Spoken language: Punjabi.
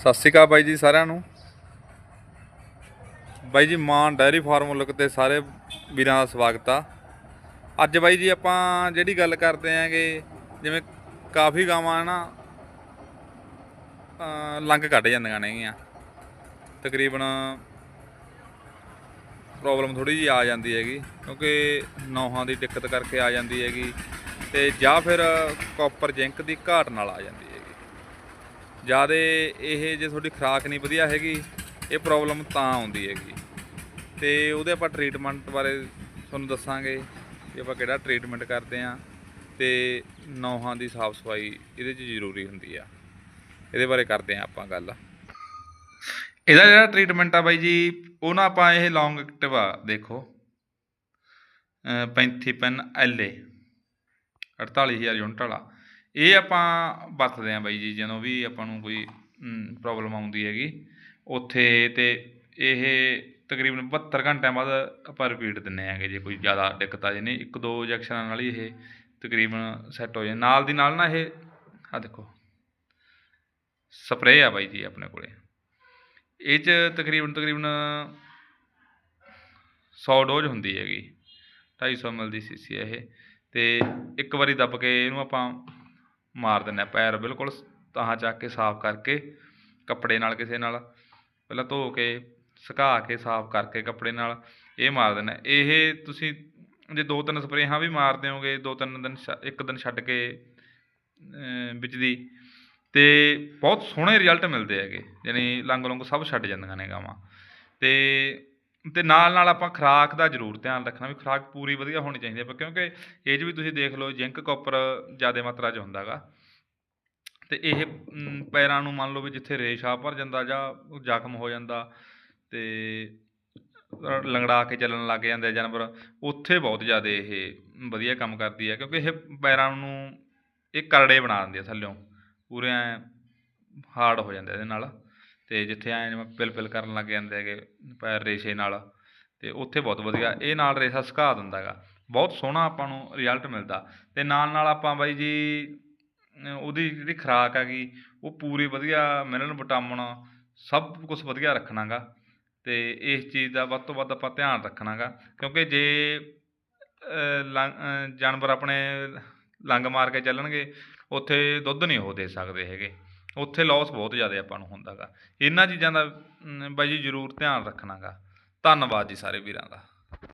ਸਤਿ ਸ਼੍ਰੀ ਅਕਾਲ ਬਾਈ ਜੀ ਸਾਰਿਆਂ ਨੂੰ। ਬਾਈ ਜੀ ਮਾਨ ਡਾਇਰੀ ਫਾਰਮ ਮੁਲਕ ਤੇ ਸਾਰੇ ਵੀਰਾਂ ਦਾ ਸਵਾਗਤ ਆ। ਅੱਜ ਬਾਈ ਜੀ ਆਪਾਂ ਜਿਹੜੀ ਗੱਲ ਕਰਦੇ ਆਂਗੇ, ਜਿਵੇਂ ਕਾਫੀ ਗਾਵਾਂ ਨਾ ਅਹ, ਲੰਘ ਕੱਢ ਜਾਂਦੀਆਂ ਨੇਗੀਆਂ। ਤਕਰੀਬਨ ਪ੍ਰੋਬਲਮ ਥੋੜੀ ਜੀ ਆ ਜਾਂਦੀ ਹੈਗੀ, ਕਿਉਂਕਿ ਨੌਹਾਂ ਦੀ ਦਿੱਕਤ ਕਰਕੇ ਆ ਜਾਂਦੀ ਹੈਗੀ ਤੇ ਜਾਂ ਫਿਰ ਕਾਪਰ ਜਿੰਕ ਦੀ ਘਾਟ ਨਾਲ ਆ ਜਾਂਦੀ ਹੈਗੀ। ਜ਼ਿਆਦਾ ਇਹ ਜੇ ਤੁਹਾਡੀ ਖੁਰਾਕ ਨਹੀਂ ਵਧੀਆ ਹੈਗੀ, ਇਹ ਪ੍ਰੋਬਲਮ ਤਾਂ ਆਉਂਦੀ ਹੈਗੀ। ਤੇ ਉਹਦੇ ਆਪਾਂ ਟ੍ਰੀਟਮੈਂਟ ਬਾਰੇ ਤੁਹਾਨੂੰ ਦੱਸਾਂਗੇ ਕਿ ਆਪਾਂ ਕਿਹੜਾ ਟ੍ਰੀਟਮੈਂਟ ਕਰਦੇ ਆਂ ਤੇ ਨੌਹਾਂ ਦੀ ਸਾਫ਼ ਸਫ਼ਾਈ ਇਹਦੇ 'ਚ ਜ਼ਰੂਰੀ ਹੁੰਦੀ ਆ। ਇਹਦੇ ਬਾਰੇ ਕਰਦੇ ਆਂ ਆਪਾਂ ਗੱਲ। ਇਹਦਾ ਜਿਹੜਾ ਟ੍ਰੀਟਮੈਂਟ ਆ ਬਾਈ ਜੀ, ਉਹ ਨਾ ਆਪਾਂ ਇਹ ਲੌਂਗ ਐਕਟਿਵ ਆ, ਦੇਖੋ। ਅਹ 35 ਪੈਨ ਐਲਏ 48000 ਯੂਨਿਟ ਵਾਲਾ। ਇਹ ਆਪਾਂ ਵਰਤਦੇ ਹਾਂ ਬਾਈ ਜੀ, ਜਦੋਂ ਵੀ ਆਪਾਂ ਨੂੰ ਕੋਈ ਪ੍ਰੋਬਲਮ ਆਉਂਦੀ ਹੈਗੀ, ਉੱਥੇ ਤੇ ਇਹ ਤਕਰੀਬਨ 72 ਘੰਟਿਆਂ ਬਾਅਦ ਆਪਾਂ ਰਿਪੀਟ ਦਿੰਦੇ ਹੈਗੇ ਜੇ ਕੋਈ ਜ਼ਿਆਦਾ ਦਿੱਕਤ ਆ ਜੇ, ਨਹੀਂ, ਇੱਕ ਦੋ ਇੰਜੈਕਸ਼ਨਾਂ ਨਾਲ ਹੀ ਇਹ ਤਕਰੀਬਨ ਸੈੱਟ ਹੋ ਜਾਏ। ਨਾਲ ਦੀ ਨਾਲ ਨਾ ਇਹ ਆ ਦੇਖੋ ਸਪਰੇਅ ਆ ਬਾਈ ਜੀ ਆਪਣੇ ਕੋਲੇ। ਇਹ ਚ ਤਕਰੀਬਨ ਤਕਰੀਬਨ 100 ਡੋਜ਼ ਹੁੰਦੀ ਹੈਗੀ 250 ml ਦੀ ਸੀਸੀ ਹੈ ਇਹ। ਤੇ ਇੱਕ ਵਾਰੀ ਦੱਬ ਕੇ ਇਹਨੂੰ ਆਪਾਂ ਮਾਰ ਦਿੰਨੇ ਆ ਪੈਰ ਬਿਲਕੁਲ ਤਾਹਾਂ ਚੱਕ ਕੇ ਸਾਫ਼ ਕਰਕੇ ਕੱਪੜੇ ਨਾਲ ਕਿਸੇ ਨਾਲ, ਪਹਿਲਾਂ ਧੋ ਕੇ, ਸੁਕਾ ਕੇ ਸਾਫ਼ ਕਰਕੇ ਕੱਪੜੇ ਨਾਲ ਇਹ ਮਾਰ ਦਿੰਨੇ ਆ। ਇਹ ਤੁਸੀਂ ਜੇ ਦੋ ਤਿੰਨ ਸਪਰੇਹਾਂ ਵੀ ਮਾਰ ਦਿਓਗੇ, ਦੋ ਤਿੰਨ ਦਿਨ ਛ- ਇੱਕ ਦਿਨ ਛੱਡ ਕੇ ਵਿੱਚ ਦੀ, ਤੇ ਬਹੁਤ ਸੋਹਣੇ ਰਿਜ਼ਲਟ ਮਿਲਦੇ ਹੈਗੇ, ਯਾਨੀ ਲੰਗ ਲੰਗ ਸਭ ਛੱਡ ਜਾਂਦੀਆਂ ਨੇ ਗਾਵਾਂ ਤੇ ਤੇ ਨਾਲ ਨਾਲ ਆਪਾਂ ਖੁਰਾਕ ਦਾ ਜ਼ਰੂਰ ਧਿਆਨ ਰੱਖਣਾ ਵੀ ਖੁਰਾਕ ਪੂਰੀ ਵਧੀਆ ਹੋਣੀ ਚਾਹੀਦੀ ਹੈ ਕਿਉਂਕਿ ਇਹ 'ਚ ਵੀ ਤੁਸੀਂ ਦੇਖ ਲਓ ਜ਼ਿੰਕ ਕਾਪਰ ਜ਼ਿਆਦਾ ਮਾਤਰਾ 'ਚ ਹੁੰਦਾਗਾ ਤੇ ਇਹ ਪੈਰਾਂ ਨੂੰ ਮੰਨ ਲਓ ਵੀ ਜਿੱਥੇ ਰੇਸ਼ਾ ਭਰ ਜਾਂਦਾ ਜਾਂ ਜ਼ਖਮ ਹੋ ਜਾਂਦਾ ਤੇ ਅ, ਲੰਗੜਾ ਕੇ ਚੱਲਣ ਲੱਗ ਜਾਂਦੇ ਜਾਨਵਰ ਉੱਥੇ ਬਹੁਤ ਜ਼ਿਆਦਾ ਇਹ ਵਧੀਆ ਕੰਮ ਕਰਦੀ ਹੈ ਕਿਉਂਕਿ ਇਹ ਪੈਰਾਂ ਨੂੰ ਇਹ ਕਰੜੇ ਬਣਾ ਦਿੰਦੀ ਆ ਥੱਲਿਓਂ ਪੂਰੇ ਹਾਰਡ ਹੋ ਜਾਂਦੇ ਇਹਦੇ ਨਾਲ। ਅਤੇ ਜਿੱਥੇ ਐਂ ਜਿਵੇਂ ਪਿਲ ਪਿਲ ਕਰਨ ਲੱਗ ਜਾਂਦੇ ਹੈਗੇ ਪੈਰ ਰੇਸ਼ੇ ਨਾਲ ਅਤੇ ਉੱਥੇ ਬਹੁਤ ਵਧੀਆ ਇਹ ਨਾਲ ਰੇਸ਼ਾ ਸੁਕਾ ਦਿੰਦਾ ਹੈਗਾ। ਬਹੁਤ ਸੋਹਣਾ ਆਪਾਂ ਨੂੰ ਰਿਜ਼ਲਟ ਮਿਲਦਾ। ਅਤੇ ਨਾਲ ਨਾਲ ਆਪਾਂ ਬਾਈ ਜੀ ਉਹਦੀ ਜਿਹੜੀ ਖੁਰਾਕ ਹੈਗੀ ਉਹ ਪੂਰੀ ਵਧੀਆ ਮਿਨਰਲ ਵਿਟਾਮਿਨ ਸਭ ਕੁਝ ਵਧੀਆ ਰੱਖਣਾਗਾ ਅਤੇ ਇਸ ਚੀਜ਼ ਦਾ ਵੱਧ ਤੋਂ ਵੱਧ ਆਪਾਂ ਧਿਆਨ ਰੱਖਣਾਗਾ ਕਿਉਂਕਿ ਜੇ ਅ, ਜਾਨਵਰ ਆਪਣੇ ਲੰਗ ਮਾਰ ਕੇ ਚੱਲਣਗੇ ਉੱਥੇ ਦੁੱਧ ਨਹੀਂ ਉਹ ਦੇ ਸਕਦੇ ਹੈਗੇ। ਉੱਥੇ ਲਾਸ ਬਹੁਤ ਜ਼ਿਆਦਾ ਆਪਾਂ ਨੂੰ ਹੁੰਦਾਗਾ। ਇਹਨਾਂ ਚੀਜ਼ਾਂ ਦਾ ਬਾਈ ਜੀ ਜ਼ਰੂਰ ਧਿਆਨ ਰੱਖਣਾਗਾ। ਧੰਨਵਾਦ ਜੀ ਸਾਰੇ ਵੀਰਾਂ ਦਾ।